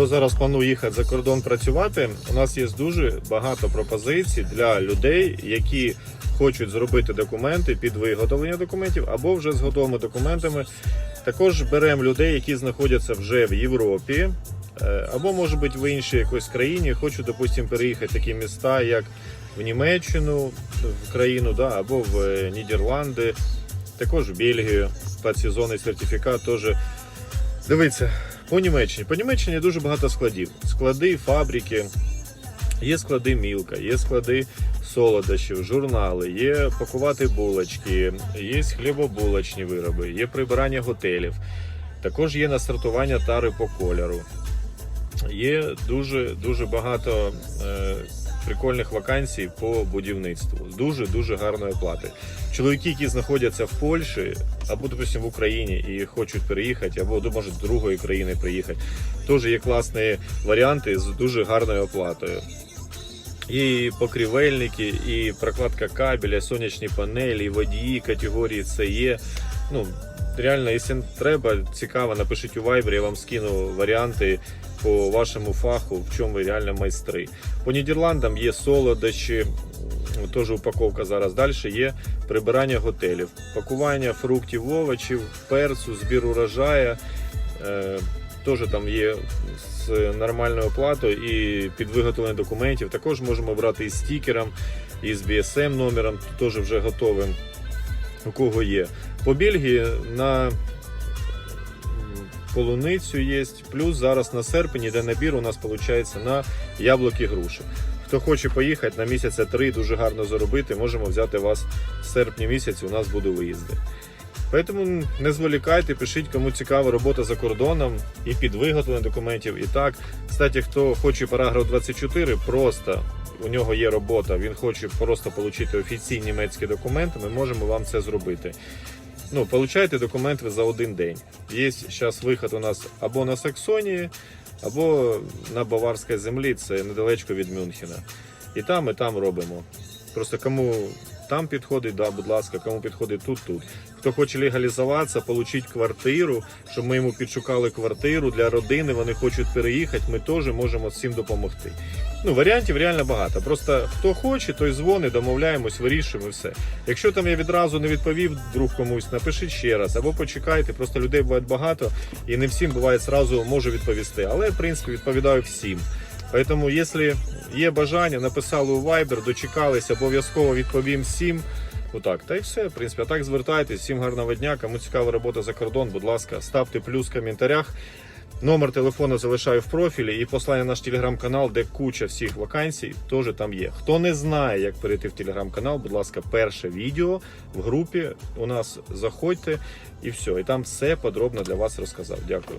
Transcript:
хто зараз планує їхати за кордон працювати, у нас є дуже багато пропозицій для людей, які хочуть зробити документи під виготовлення документів або вже з готовими документами. Також беремо людей, які знаходяться вже в Європі, е, або може бути в іншій якоїсь країні, хочуть, допустимо, переїхати в такі міста, як в Німеччину, в країну, да, або в е, Нідерланди, також в Бельгію. Спецсезонний сертифікат теж. Дивіться, по Німеччині. По Німеччині дуже багато складів. Склади, фабрики, є склади мілка, є склади солодощів, журнали, є пакувати булочки, є хлібобулочні вироби, є прибирання готелів. Також є насортування тари по кольору. Є дуже дуже багато е, прикольних вакансій по будівництву з дуже дуже гарної плати. Чоловіки, які знаходяться в Польщі або, допустим, в Україні і хочуть переїхати, або може з другої країни приїхати, теж є класні варіанти з дуже гарною оплатою. І покрівельники, і прокладка кабеля, сонячні панелі, водії категорії С є. Ну, реально, якщо треба, цікаво, напишіть у Viber, я вам скину варіанти по вашому фаху, в чому ви реально майстри. По Нідерландам є солодощі, теж упаковка зараз. Далі є прибирання готелів, пакування фруктів, овочів, перцю, збір урожаю. Е, Теж там є з нормальною оплатою і під виготовлення документів. Також можемо брати із стікером, і з BSM номером, теж вже готовим. У кого є. По Бельгії на полуницю є. Плюс зараз на серпень іде набір у нас виходить на яблуки груші. Хто хоче поїхати на місяця три дуже гарно заробити, можемо взяти вас в серпні місяці. У нас будуть виїзди. Тому не зволікайте, пишіть, кому цікава робота за кордоном і під виготовлення документів. І так, кстати, хто хоче параграф 24, просто у нього є робота, він хоче просто отримати офіційні німецькі документи, ми можемо вам це зробити. Ну, получайте документ ви за один день. Є зараз виход у нас або на Саксонії, або на Баварській землі, це недалечко від Мюнхена. І там, і там робимо. Просто кому там підходить, да, будь ласка, кому підходить тут, тут. Хто хоче легалізуватися, отримати квартиру, щоб ми йому підшукали квартиру для родини, вони хочуть переїхати, ми теж можемо всім допомогти. Ну, варіантів реально багато. Просто хто хоче, той дзвонить, домовляємось, вирішуємо і все. Якщо там я відразу не відповів друг комусь, напишіть ще раз або почекайте. Просто людей буває багато і не всім буває зразу можу відповісти. Але в принципі відповідаю всім. Тому, якщо є бажання, написали у Viber, дочекались, обов'язково відповім всім. Отак, та й все, в принципі, а так звертайтесь, всім гарного дня. Кому цікава робота за кордон, будь ласка, ставте плюс в коментарях. Номер телефону залишаю в профілі і послання на наш телеграм-канал, де куча всіх вакансій, теж там є. Хто не знає, як перейти в телеграм-канал, будь ласка, перше відео в групі у нас заходьте і все. І там все подробно для вас розказав. Дякую.